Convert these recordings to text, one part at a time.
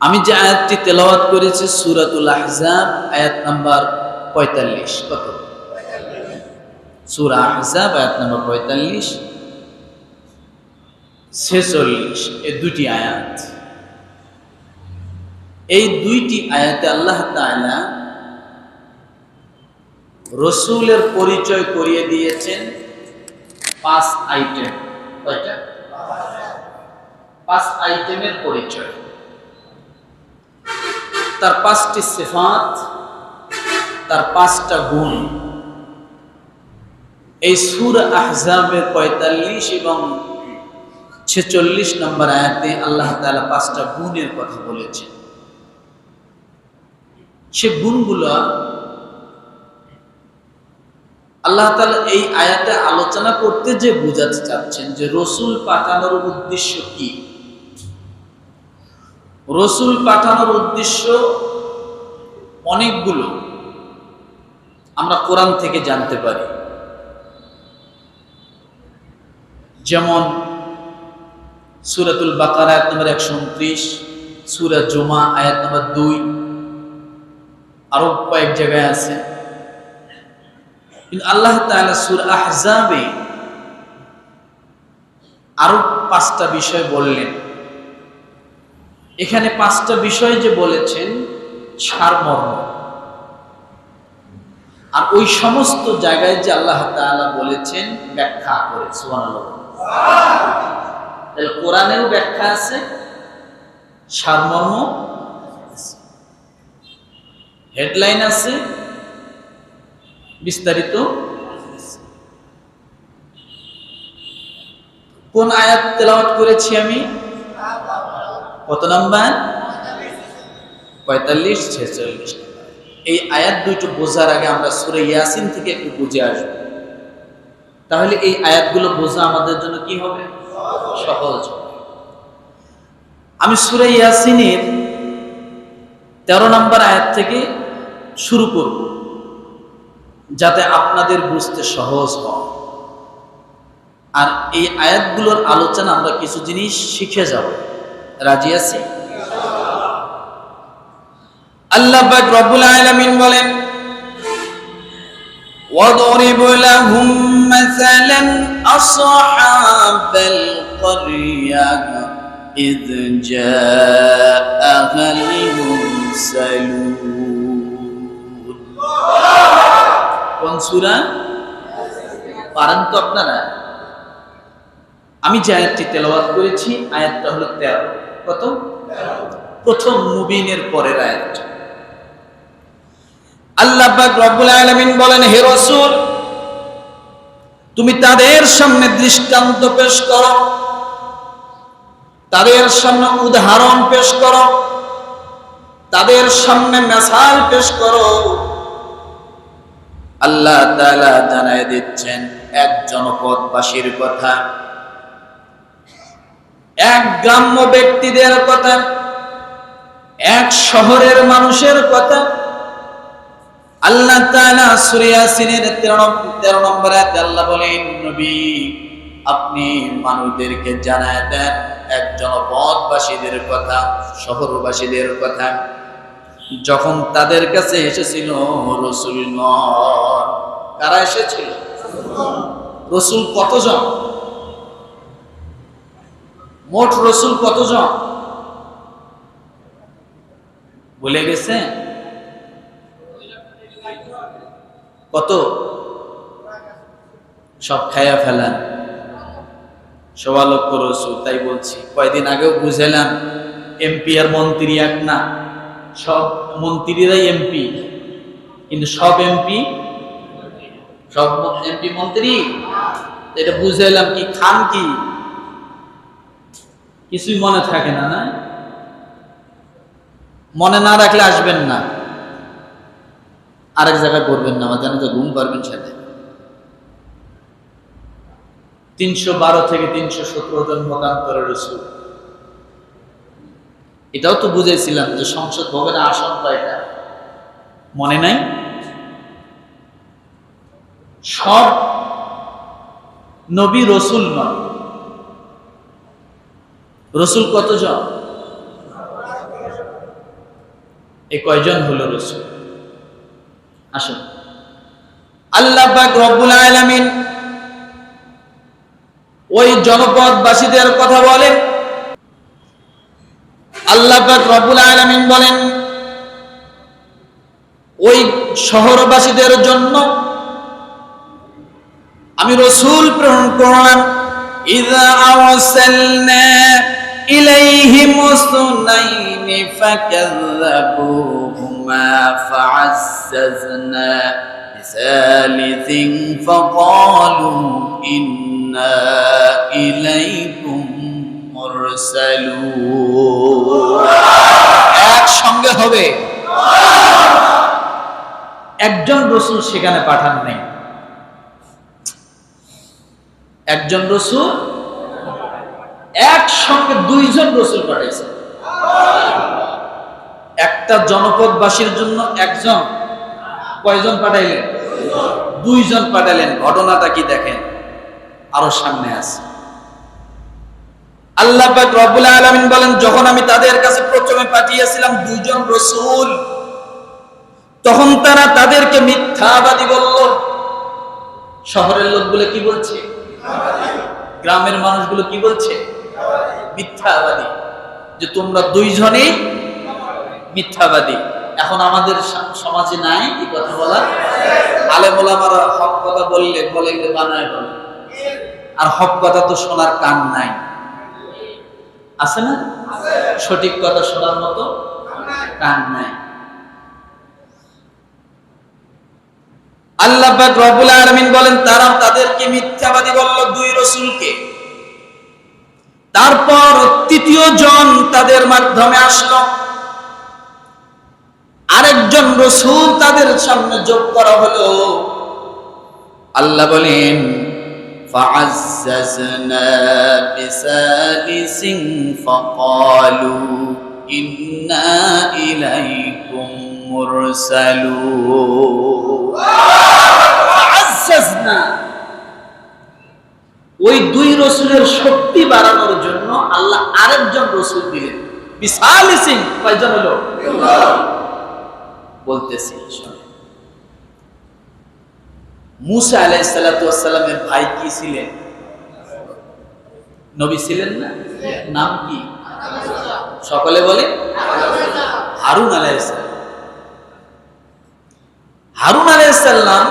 আমি যে আয়াতটি তেলাওয়াত করেছি, সুরাতুল আহজাব, আয়াত নাম্বার পঁয়তাল্লিশ। কত? সুরা আহজাব, আয়াত নাম্বার পঁয়তাল্লিশ। ছেচল্লিশ, এই দুটি আয়াত। এই দুইটি আয়াতে আল্লাহ তাআলা রসুলের পরিচয় করিয়ে দিয়েছেন পাঁচ আইটেম। কয়টা? পাঁচ আইটেমের পরিচয়। তার পাঁচটি সিফাত, তার পাঁচটা গুণ। এই সুর আহজাবের পঁয়তাল্লিশ এবং ছেচল্লিশ নম্বর আয়াতে আল্লাহ তাআলা পাঁচটা গুণের কথা বলেছেন। সে গুণগুলো আল্লাহ তাআলা এই আয়াতে আলোচনা করতে যে বোঝাতে চাচ্ছেন যে রসুল পাঠানোর উদ্দেশ্য কি? রসুল পাঠানোর উদ্দেশ্য অনেকগুলো। আমরা কোরআন থেকে জানতে পারি। যেমন সুরাতুল বাকার আয়াত নম্বর একশো উনত্রিশ, সুরা জমা আয়াত নম্বর দুই, আরও কয়েক জায়গায় আছে। কিন্তু আল্লাহ তাআলা সুর আহজাবে আরও পাঁচটা বিষয় বললেন। এখানে পাঁচটা বিষয় যে বলেছেন, সারমর্ম। আর ওই সমস্ত জায়গায় যে আল্লাহ তাআলা বলেছেন, ব্যাখ্যা করে তাহলে ব্যাখ্যা আছে, সারমর্ম হেডলাইন আছে, বিস্তারিত কোন আয়াত তেলাওয়াত করেছি আমি? কত নাম্বার? পঁয়তাল্লিশ, ছেচল্লিশ। এই আয়াত দুটো বোঝার আগে আমরা সুরে ইয়াসিন থেকে একটু বুঝে আসব। তাহলে এই আয়াতগুলো বোঝা আমাদের জন্য কি হবে? সহজ আমি সুরে ইয়াসিনের তেরো নম্বর আয়াত থেকে শুরু করব, যাতে আপনাদের বুঝতে সহজ হয়। আর এই আয়াতগুলোর আলোচনা আমরা কিছু জিনিস শিখে যাব। রাজি আছে? আল্লাহ রব্বুল আলমিন বলেন واضرب لهم مثلا أصحاب القرية إذ جاءها المرسلون কোন সূরা? তো আপনারা। আমি যে আয়াতটি তেলাওয়াত করেছি, আয়াতটা হলো তেরো। কত? প্রথম মুবিনের পরের আয়াত। আল্লাহ পাক রব্বুল আলামিন বলেন, হে রাসূল, তুমি তাদের সামনে দৃষ্টান্ত পেশ করো। তাদের সামনে উদাহরণ পেশ করো। তাদের সামনে মেসাল পেশ করো। আল্লাহ তাআলা জানায় দিচ্ছেন এক জনপদবাসীর কথা এক গ্রাম্য ব্যক্তিদের কথা, এক শহরের মানুষের কথা, আল্লাহ তাআলা সূরা ইয়াসিনের 13 নম্বর আয়াতে আল্লাহ বলেন, নবী, আপনি মানুষদেরকে জানায় দেন এক জনপদবাসীদের কথা, শহরবাসীদের কথা। যখন তাদের কাছে এসেছিল রসুল কারা এসেছিল? রসুল কতজন? মোট রসুল কতজন? বলে গেছে? কত? সব খায়া ফেলান। সবা লক্ষ রসুল, তাই বলছি। কয়দিন আগেও বুঝালাম এমপি আর মন্ত্রী এক না। সব মন্ত্রীরাই এমপি কিন্তু সব এমপি সব এমপি মন্ত্রী? এটা বুঝাইলাম কি খান কি? কিছুই মনে থাকে না না? মনে না রাখলে আসবেন না। আরেক জায়গায় করবেন না, আমার জানে তো ঘুম পারবেন সাথে তিনশো বারো থেকে তিনশো সতেরো জন মতান্তরের রসুল। এটাও তো বুঝেছিলাম যে সংসদ ভবনে আসন এটা। মনে নাই? সব নবী রসুল নয়। রসুল কতজন? এই কয়জন হলো রসুল? আসুন। আল্লাহ রব্বুল আলামিন ওই জনপদবাসীদের কথা বলেন। আল্লাহ রব্বুল আলামিন বলেন, ওই শহরবাসীদের জন্য আমি রসুল প্রেরণ করলাম। ইযা আরসালনা ইলাইহিম সুনাইন ফাকাযাবুহুমা ফাআজ্জাজনা بثالث فقالوا إنا إليكم مرسلون একসঙ্গে হবে একজন রসুল সেখানে পাঠান নাই একজন রসুল, একসঙ্গে দুইজন রসুল পাঠাইছে একটা জনপদবাসীর জন্য একজন। কয়জন পাঠাইলেন? দুইজন পাঠাইলেন। ঘটনাটা কি দেখেন? আরও সামনে আছে। আল্লাহ পাক রব্বুল আলামিন বলেন, যখন আমি তাদের কাছে প্রথমে পাঠিয়েছিলাম দুইজন রসুল, তখন তারা তাদেরকে মিথ্যাবাদী বলল। শহরের লোকগুলো কি বলছে? গ্রামের মানুষগুলো কি বলছে? মিথ্যাবাদী। যে তোমরা দুইজনেই মিথ্যাবাদী। এখন আমাদের সমাজে নাই কি কথা বলা আলে মোলামারা হক কথা বললে বলে বানায় বলে। আর হক কথা তো শোনার কান নাই। আছে না? সঠিক কথা শোনার মতো কান নাই। আল্লাহ পাক রব্বুল আলামিন বলেন তারা তাদেরকে মিথ্যাবাদী বলল দুই রসুলকে তারপর তৃতীয় জন তাদের মাধ্যমে আসলো আরেকজন রসুল তাদের সামনে যোগ করা হলো আল্লাহ বলেন فعززنا بثالث فقالوا إنا إليكم مرسلون فعززنا ওই দুই রসুলের শক্তি বাড়ানোর জন্য আল্লাহ আরেকজন রসুল দিলেন বিশাল সিং কয়জন হলো বলতেছি শোনেন। মুসা আলাইসালামের ভাই কি ছিলেন নবী ছিলেন না নাম কি সকলে বলে হারুন আলাইসাল্লাম হারুন আলাইসাল্লাম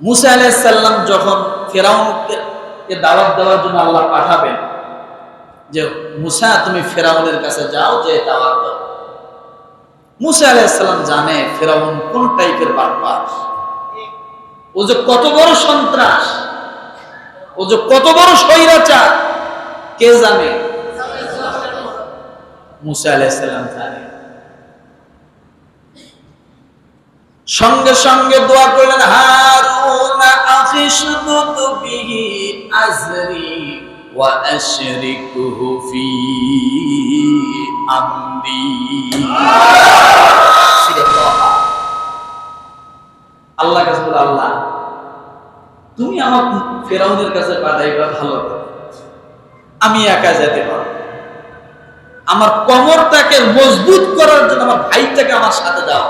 মুসা আলাইসাল্লাম যখন ফেরাউনকে দাওয়াত দেওয়ার জন্য আল্লাহ পাঠাবেন, যে মুসা, তুমি ফেরাউনের কাছে যাও, যে দাওয়াত দাও। মুসা আলাইসাল্লাম জানে ফেরাউন কোন টাইপের বাটপার ও যে কত বড় সন্ত্রাস, ও যে কত বড় স্বৈরাচার, কে জানে? মুসা আলাইসাল্লাম জানে। সঙ্গে সঙ্গে দোয়া করলেন, হারুন বিহি আজরি ওয়া আশরিকুহু ফি আমরি। আল্লাহ কাছে বলে, আল্লাহ, তুমি আমার ফেরাউনের কাছে পাঠাইবা ভালো আমি একা যেতে পারব আমার কমরটাকে মজবুত করার জন্য আমার ভাইটাকে আমার সাথে দাও।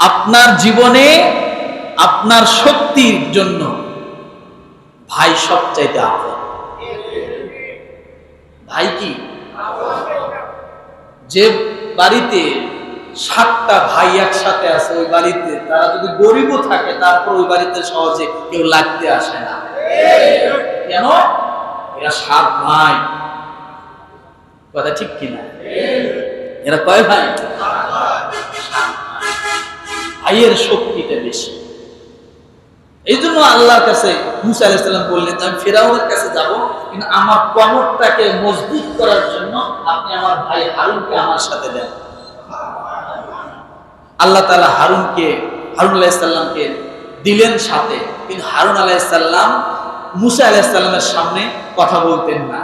আপনার জীবনে, আপনার শক্তির জন্য ভাই সবচাইতে আপন। ভাই কি? যে বাড়িতে সাতটা ভাই একসাথে আছে, ওই বাড়িতে তারা যদি গরিবও থাকে, তারপর ওই বাড়িতে সহজে কেউ লাগতে আসে না। কেন? এরা সাত ভাই। কথা ঠিক কিনা? এরা কয় ভাই? ভাইয়ের শক্তিটা বেশি। এই জন্য আল্লাহর কাছে মুসা আলাইসাল্লাম বললেন, আমি ফেরাউনের কাছে যাব, কিন্তু আমার কমরটাকে মজবুত করার জন্য আপনি আমার ভাই হারুনকে আমার সাথে দেন। আল্লাহ তাআলা হারুনকে, হারুন আলাইসাল্লামকে দিলেন সাথে, কিন্তু হারুন আলাইসাল্লাম মুসা আলাইসাল্লামের সামনে কথা বলতেন না,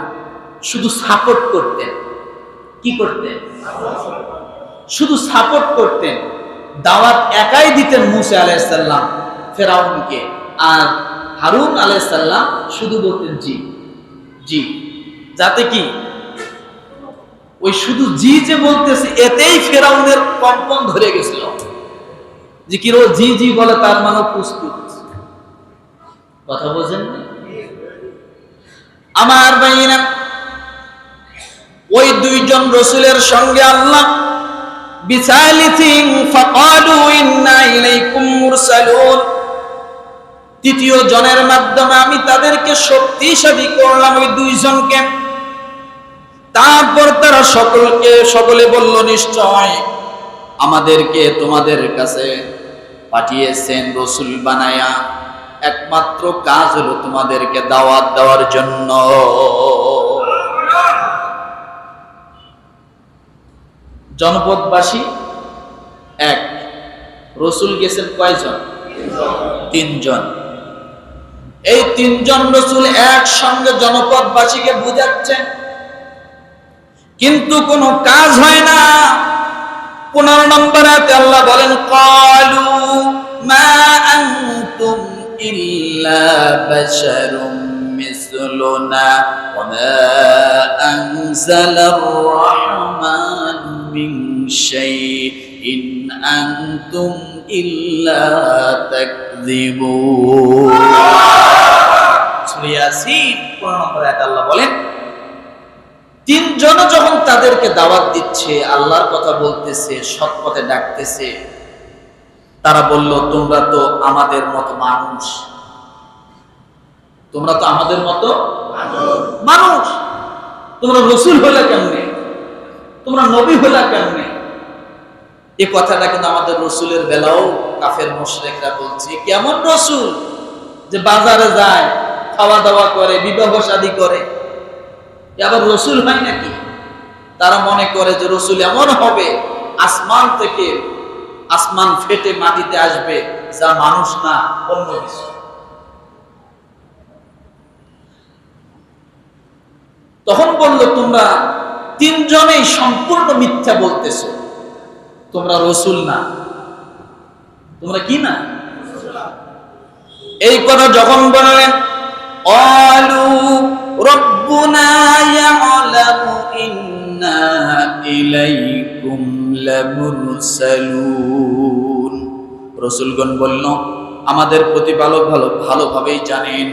শুধু সাপোর্ট করতেন। কি করতেন? শুধু সাপোর্ট করতেন। দাওয়াত একাই দিতেন মুসা আলাইসাল্লাম ফেরাউনকে। আর হারুন আলাইসাল্লাম শুধু বলতেন, জি জি। যাতে কি? ওই শুধু জি যে বলতেছে, এতেই ফেরাউনের কম্পন ধরে গেছিল। যে কি জি জি বলে তার মানে প্রস্তুত। কথা বোঝেন না? আমার ভাইরা ওই দুইজন রসুলের সঙ্গে আল্লাহ তৃতীয় জনের মাধ্যমে আমি তাদেরকে শক্তিশালী করলাম ওই দুইজনকে। তারপর তারা সকলকে, সকলে বলল, নিশ্চয় আমাদেরকে তোমাদের কাছে পাঠিয়েছেন রসুল বানায়া। একমাত্র কাজ হলো তোমাদেরকে দাওয়াত দেওয়ার জন্য। জনপদবাসী এক, রসুল গেছেন কয়জন? তিনজন। এই তিনজন রসুল একসঙ্গে জনপদবাসীকে বুঝাচ্ছেন। কিন্তু কোনো কাজ হয় না। পনেরো নম্বরে আল্লাহ বলেন, কালু মা ইল্লা শাইইন আনতুম ইল্লা তাকযিবুন সূরা ইয়াসিন 15 নম্বর আয়াতে আল্লাহ যখন তাদেরকে দাওয়াত দিচ্ছে, আল্লাহর কথা বলতেছে, সৎ পথে ডাকতেছে, তারা বলল, তোমরা তো আমাদের মতো মানুষ। তোমরা তো আমাদের মতো মানুষ। তোমরা রসুল হলে কেমনে? তোমরা নবী হলে কেমনে এ কথাটা কিন্তু আমাদের রসুলের বেলাও কাফের মোশরেকরা বলছে। কেমন রসুল? যে বাজারে যায় খাওয়া দাওয়া করে, বিবাহ শাদী করে। আবার রসুল হয় নাকি? তারা মনে করে যে রসুল এমন হবে, আসমান থেকে আসমান ফেটে মাটিতে আসবে, যা মানুষ না, অন্য কিছু। তখন বলল, তোমরা তিনজনেই সম্পূর্ণ মিথ্যা বলতেছ। তোমরা রসুল না। তোমরা কি না? এই কথা যখন বললেন অলু রসুলগণ বলল, আমাদের প্রতিপালক ভালো, ভালোভাবেই জানেন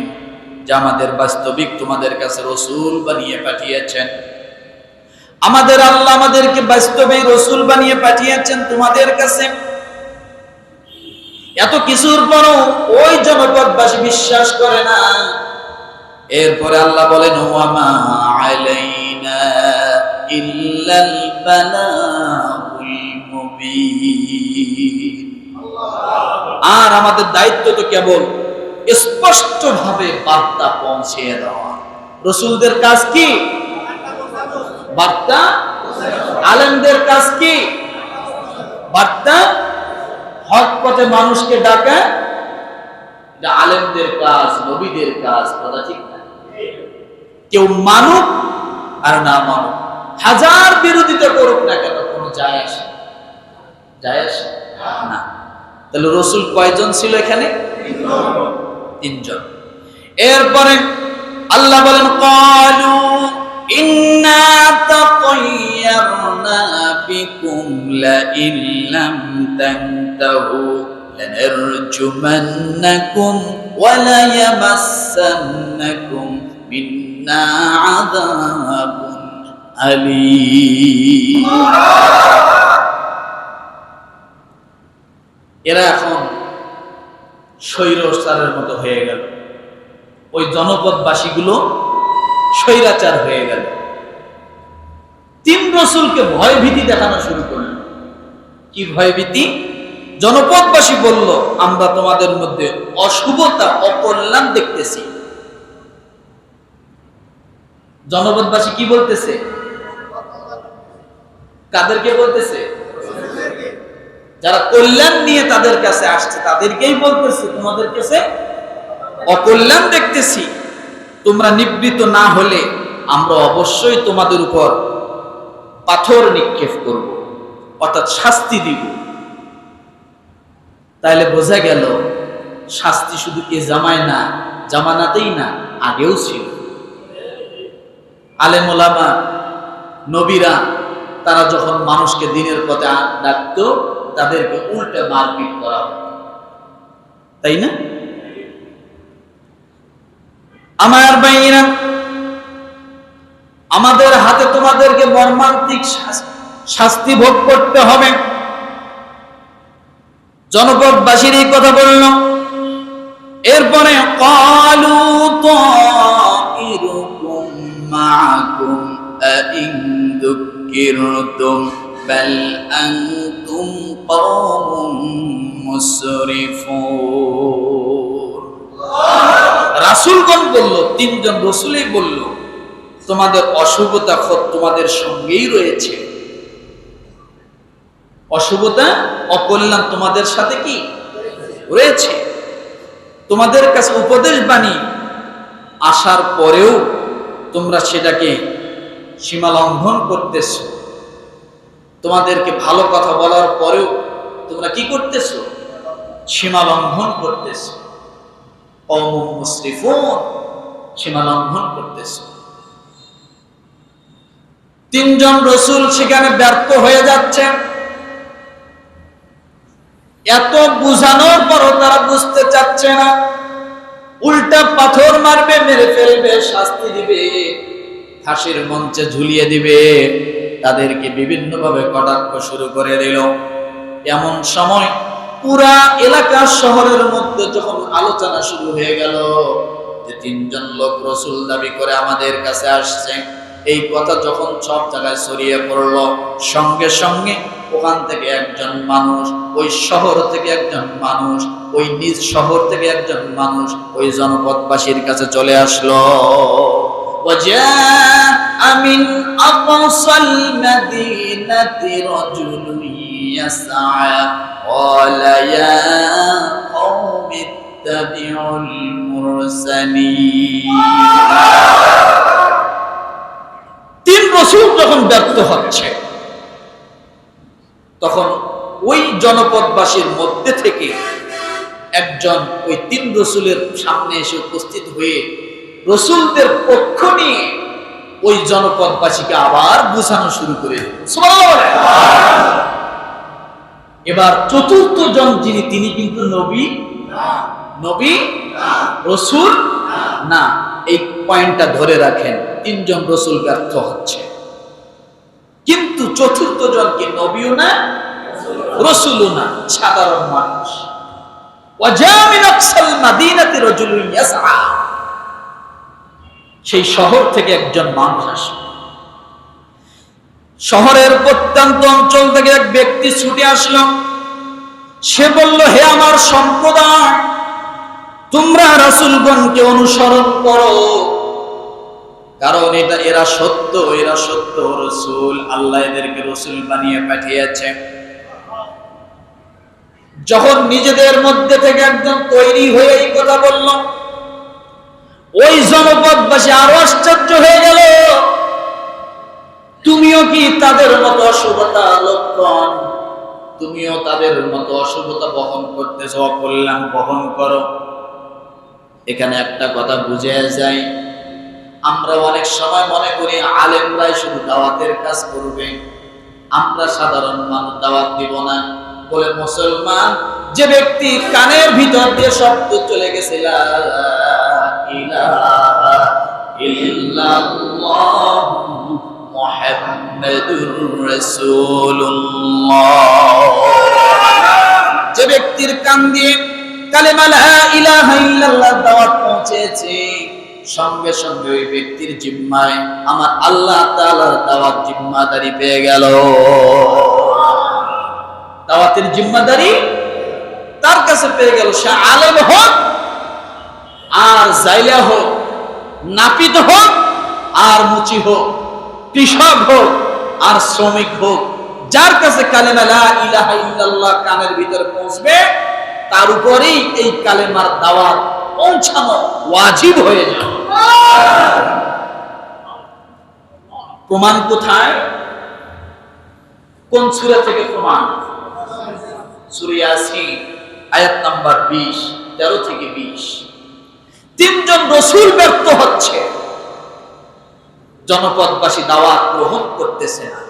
যে আমাদের বাস্তবিক তোমাদের কাছে রসুল বানিয়ে পাঠিয়েছেন। আমাদের আল্লাহ আমাদেরকে বাস্তবে রসুল বানিয়ে পাঠিয়েছেন তোমাদের কাছে। এত কিছুর পরও ওই জনপদবাসী বিশ্বাস করে না। এরপরে আল্লাহ বলেন আর আমাদের দায়িত্ব তো কেবল স্পষ্ট ভাবে বার্তা পৌঁছে দেওয়া। রসুলদের কাজ কি? বার্তা আলেমদের কাজ কি? বার্তা হক পথে মানুষকে ডাকা, এটা আলেমদের কাজ, নবীদের কাজ, কথা ঠিক না। কেউ মানুক আর না মানুক, হাজার বিরোধিতা করুক না কেন, কোনো যায় আসে? যায় আসে? না। তাহলে রসুল কয়জন ছিল এখানে? তিনজন। এরপরে আল্লাহ বলেন, কালু ইন্না তাতায়্যারনা বিকুম লা ইল্লাম তানতাহু لنرجمنكم وليمسنكم منا عذاب أليم এরা এখন স্বৈরচারের মতো হয়ে গেল ওই জনপদবাসীগুলো স্বৈরাচার হয়ে গেল তিন রসুলকে ভয় ভীতি দেখানো শুরু করল। কি ভয় ভীতি জনপদবাসী বলল, আমরা তোমাদের মধ্যে অশুভতা, অকল্যাণ দেখতেছি। জনপদবাসী কি বলতেছে? কাদেরকে বলতেছে? যারা কল্যাণ নিয়ে তাদের কাছে আসছে, তাদেরকেই বলতেছে, তোমাদের কাছে অকল্যাণ দেখতেছি। তোমরা নিবৃত না হলে আমরা অবশ্যই তোমাদের উপর পাথর নিক্ষেপ করব, অর্থাৎ শাস্তি দিব। তাহলে বোঝা গেল, শাস্তি শুধু এ জামায় না, জামানাতেই না, আগেও ছিল। আলেমোলামা নবীরা, তারা যখন মানুষকে দিনের পথে ডাকতো, তাদেরকে উল্টে মারপিট করা তাই না? আমার ভাইয়েরা আমাদের হাতে তোমাদেরকে মর্মান্তিক শাস- শাস্তি ভোগ করতে হবে। জনপদবাসীর এই কথা বলল। এরপরে কালু তাইরুকুম মাআকুম বলল, তিনজন রসুলই বলল তোমাদের অশুভতা খোদ তোমাদের সঙ্গেই রয়েছে। অশুভতা, অকল্যাণ তোমাদের সাথে কি? রয়েছে। তোমাদের কাছে উপদেশ বাণী আসার পরেও তোমরা সেটাকে সীমা লঙ্ঘন করতেছ। তোমাদেরকে ভালো কথা বলার পরেও তোমরা কি করতেছ? সীমা লঙ্ঘন করতেছ। মুসরিফুন, সীমা লঙ্ঘন করতেছ। তিনজন রসুল সেখানে ব্যর্থ হয়ে যাচ্ছে। এত বুঝানোর পরও তারা বুঝতে চাচ্ছে না। উল্টা পাথর মারবে, মেরে ফেলবে, শাস্তি দিবে, ফাঁসির মঞ্চে ঝুলিয়ে দিবে। তাদেরকে কটাক্ষ শুরু করে দিল। এমন সময় পুরা এলাকা শহরের মধ্যে যখন আলোচনা শুরু হয়ে গেল যে তিনজন লোক রসুল দাবি করে আমাদের কাছে আসছে এই কথা যখন সব জায়গায় ছড়িয়ে পড়লো সঙ্গে সঙ্গে ওখান থেকে একজন মানুষ ওই শহর থেকে একজন মানুষ ওই নিজ শহর থেকে একজন মানুষ ওই জনপদবাসীর কাছে চলে আসলো وجاء من أقصى المدينة رجل يسعى قال يا قوم اتبعوا المرسلين তিন রসুল যখন ব্যর্থ হচ্ছে, তখন ওই জনপদবাসীর মধ্যে থেকে একজন ওই তিন রসুলের সামনে এসে উপস্থিত হয়ে রসুলদের পক্ষ নিয়ে ওই জনপদবাসীকে আবার বোঝানো শুরু করে। এবার চতুর্থ জন যিনি, তিনি কিন্তু নবী নবী রসুল না। এই পয়েন্টটা ধরে রাখেন। তিনজন রসুল ব্যর্থ হচ্ছে। কিন্তু চতুর্থ জন কি নবীও না, রসুলও না, সাধারণ মানুষ। সেই শহর থেকে একজন মানুষ আসে শহরের প্রত্যন্ত অঞ্চল থেকে এক ব্যক্তি ছুটে আসলো। সে বলল, হে আমার সম্প্রদায়, তোমরা রাসূলগণকে অনুসরণ করো। কারণ এটা এরা সত্য এরা সত্য রসুল, আল্লাহ এদেরকে রসুল বানিয়ে পাঠিয়েছে। যখন নিজেদের মধ্যে থেকে একজন তৈরি হয়ে এই কথা বলল, ওই জনপদবাসী আরও আশ্চর্য হয়ে গেল। তুমিও কি তাদের মতো অশুভতা লক্ষণ তুমিও তাদের মতো অশুভতা বহন করতেছ, অকল্যাণ বহন করো। এখানে একটা কথা বুঝে যায় আমরা অনেক সময় মনে করি আলেমরাই শুধু দাওয়াতের কাজ করবে। আমরা সাধারণ মানুষ দাওয়াত দিব না। বলে মুসলমান, যে ব্যক্তি কানের ভিতর দিয়ে শব্দ চলে গেছে, লা ইলাহা ইল্লাল্লাহ মুহাম্মাদুর রাসূলুল্লাহ। যে ব্যক্তির কান দিয়ে কালেমা লা ইলাহা ইল্লাল্লাহ দাওয়াত পৌঁছেছে। সঙ্গে সঙ্গে ওই ব্যক্তির জিম্মায় আমার আল্লাহ দাওয়াত জিম্মাদারি পেয়ে গেল। দাওয়াতের জিম্মাদারি তার কাছে পেয়ে গেল। সে আলেম হোক, আর জাইলা হোক, নাপিত হোক, আর মুচি হোক, কৃষক হোক, আর শ্রমিক হোক, যার কাছে কালেমা ইলাহা ইল্লাল্লাহ কানের ভিতরে পৌঁছবে তার উপরেই এই কালেমার দাওয়াত পৌঁছানো ওয়াজিব হয়ে যাবে প্রমাণ কোথায়? কোন সূরা থেকে প্রমাণ? সূরা ইয়াসিন, আয়াত নাম্বার 20 13 থেকে 20 তিনজন রসুল ব্যর্থ হচ্ছে। জনপদবাসী দাওয়াত গ্রহণ করতেছে না।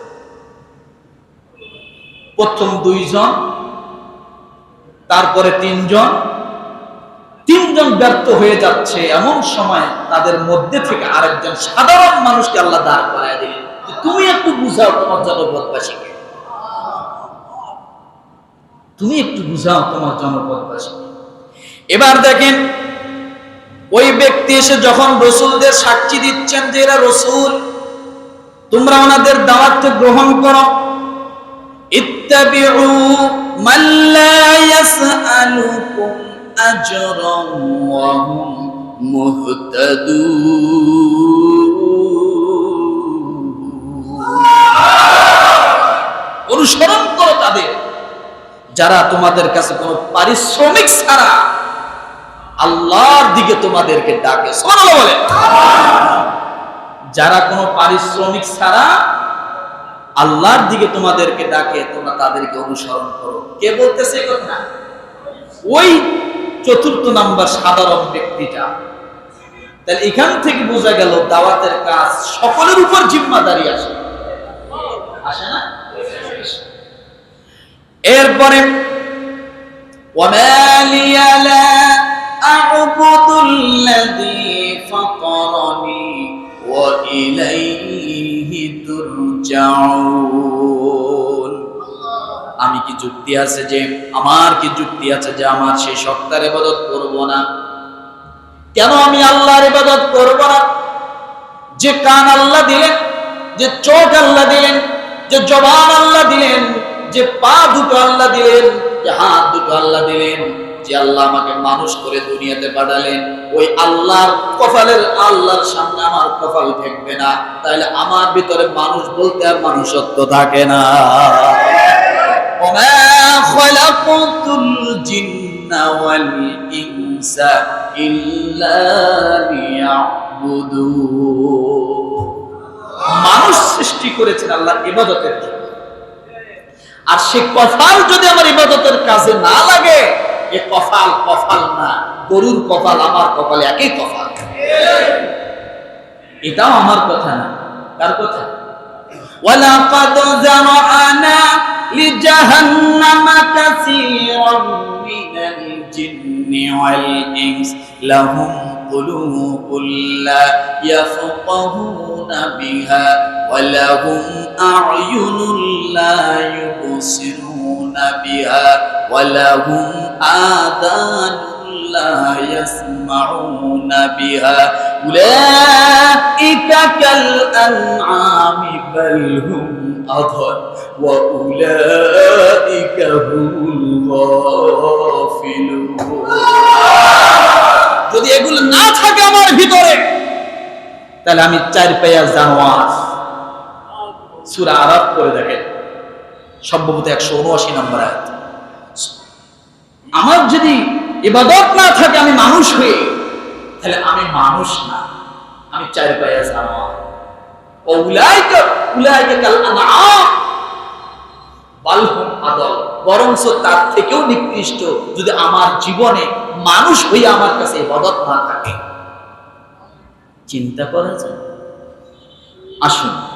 প্রথম দুইজন তারপরে তিনজন তিনজন ব্যর্থ হয়ে যাচ্ছে এমন সময় তাদের মধ্যে থেকে আরেকজন সাধারণ মানুষকে আল্লাহ দাঁড় করায় দিলেন। তুমি একটু বুঝাও তোমার জনপদবাসীকে। তুমি একটু বুঝাও তোমার জনপদবাসীকে। এবার দেখেন, ওই ব্যক্তি এসে যখন রসুলদের সাক্ষী দিচ্ছেন যে এরা রসুল, তোমরা ওনাদের দাওয়াতকে গ্রহণ করো। লা ইয়াসআলুকুম আজরান ওয়া হুম মুহতাদুন। অনুসরণ করো তাদের। যারা তোমাদের কাছে কোনো পারিশ্রমিক ছাড়া আল্লাহর দিকে তোমাদেরকে ডাকে। বলে। যারা কোনো পারিশ্রমিক ছাড়া আল্লাহর দিকে তোমাদেরকে ডাকে তোমরা তাদেরকে অনুসরণ করো কে বলতেছে এই কথা ওই চতুর্থ নাম্বার সাধারণ ব্যক্তিটা তাহলে এখান থেকে বোঝা গেল দাওয়াতের কাজ সকলের উপর জিম্মাদারি আসে আসে না এরপরে وما لي لا أعبد الذي فطرني وإليه আমি কি যুক্তি আছে যে, আমার কি যুক্তি আছে যে আমার সেই সত্তার ইবাদত করব না? কেন আমি আল্লাহর ইবাদত করব না? যে কান আল্লাহ দিলেন, যে চোখ আল্লাহ দিলেন, যে জবান আল্লাহ দিলেন, যে পা দুটো আল্লাহ দিলেন, যে হাত দুটো আল্লাহ দিলেন যে আল্লাহ আমাকে মানুষ করে দুনিয়াতে পাঠালেন, ওই আল্লাহর কপালের আল্লাহর সামনে আমার কপাল থাকবে না। তাইলে আমার ভিতরে মানুষ বলতে আর মানুষত্ব থাকে না। মানুষ সৃষ্টি করেছেন আল্লাহ ইবাদতের জন্য। আর সে কথাও যদি আমার ইবাদতের কাজে না লাগে এ কফাল কফাল না গরুর কপাল আমার কপালে একই কপাল এটাও আমার কথা না কার কথা ولقد ذرأنا لجهنم كثيرا من الجن والإنس لهم قلوب لا يفقهون بها ولهم أعين لا يبصرون بها ولهم آذان لا يسمعون بها أولئك كالأنعام بل هم أضل وأولئك هم الغافلون যদি এগুলো না থাকে আমার ভিতরে তাহলে আমি চার পায়া জানোয়ার সুরা আরাপ করে দেখেন সম্ভবত একশো উনআশি নম্বর আয়াত। আমার যদি ইবাদত না থাকে, আমি মানুষ হয়ে, তাহলে আমি মানুষ না। আমি চার পায়া জানোয়ার কাল আদল। বরঞ্চ তার থেকেও নিকৃষ্ট যদি আমার জীবনে মানুষ হয়ে আমার কাছে ইবাদত না থাকে। চিন্তা করা যায়? আসুন।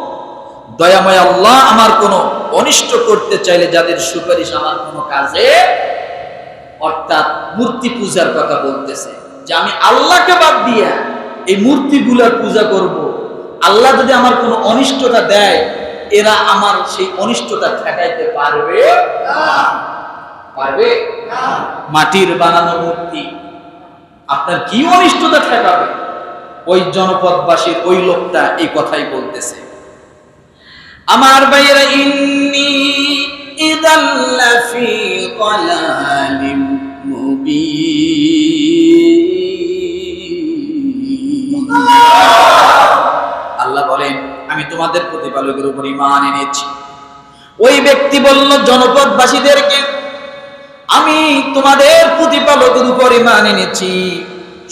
দয়াময় আল্লাহ আমার কোনো অনিষ্ট করতে চাইলে যাদের সুপারিশ আমার কোনো কাজে, অর্থাৎ মূর্তি পূজার কথা বলতেছে, যে আমি আল্লাহকে বাদ দিয়া এই মূর্তিগুলার পূজা করব। আল্লাহ যদি আমার কোনো অনিষ্টতা দেয়, এরা আমার সেই অনিষ্টতা ঠেকাইতে পারবে? পারবে? মাটির বানানো মূর্তি। আপনার কি অনিষ্টতা ঠেকাবে? ওই জনপদবাসীর ওই লোকটা এই কথাই বলতেছে। আমার ভাইয়েরা, ইন্নি ইদাল্লাফি কলালিম আল্লাহ বলেন, আমি তোমাদের প্রতিপালকের উপর ইমান এনেছি। ওই ব্যক্তি বলল, জনপদবাসীদেরকে আমি তোমাদের প্রতিপালকের উপর ইমান এনেছি।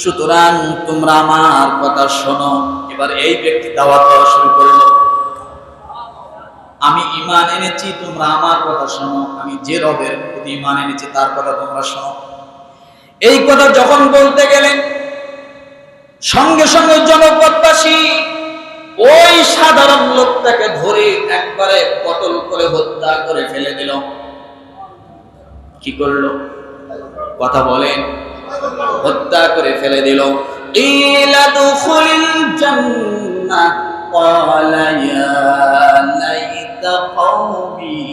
সুতরাং তোমরা আমার কথা শোনো। এবার এই ব্যক্তি দাওয়াত দেওয়া শুরু করল। আমি ইমান এনেছি, তোমরা আমার কথা শোনো। আমি যে রবের প্রতি ইমান এনেছি, তার কথা তোমরা শোনো। এই কথা যখন বলতে গেলেন, সঙ্গে সঙ্গে জনপদবাসী ওই সাধারণ লোকটাকে ধরে একবারে পটল করে হত্যা করে ফেলে দিল। কি করল? কথা বলেন। হত্যা করে ফেলে দিল। قال يا ليت قومي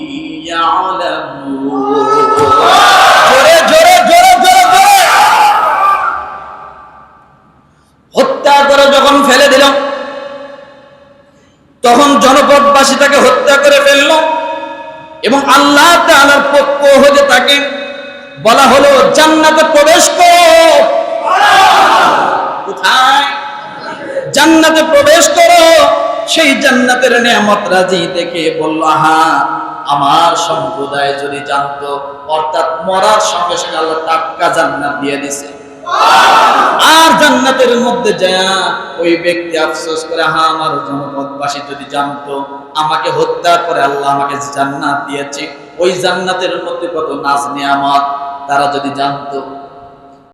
يعلمون জোরে জোরে জোরে জোরে জোরে হত্যা করে যখন ফেলে দিল তখন জনপদবাসী তাকে হত্যা করে ফেলল এবং আল্লাহ তাআলার পক্ষ হতে তাকে বলা হলো জান্নাতে প্রবেশ করো কোথায় জান্নাতে প্রবেশ করো। সেই জান্নাতের নিয়ামত রাজি দেখে বলল হা আমার সম্প্রদায় যদি জানতো, অর্থাৎ মরার সঙ্গে সঙ্গে আল্লাহ টাটকা জান্নাত দিয়ে দিছে। আর জান্নাতের মধ্যে যা ওই ব্যক্তি আফসোস করে হা আমার জনপদবাসী যদি জানতো, আমাকে হত্যা করে আল্লাহ আমাকে জান্নাত দিয়েছে। ওই জান্নাতের মধ্যে কত নাজ নিয়ামত, তারা যদি জানতো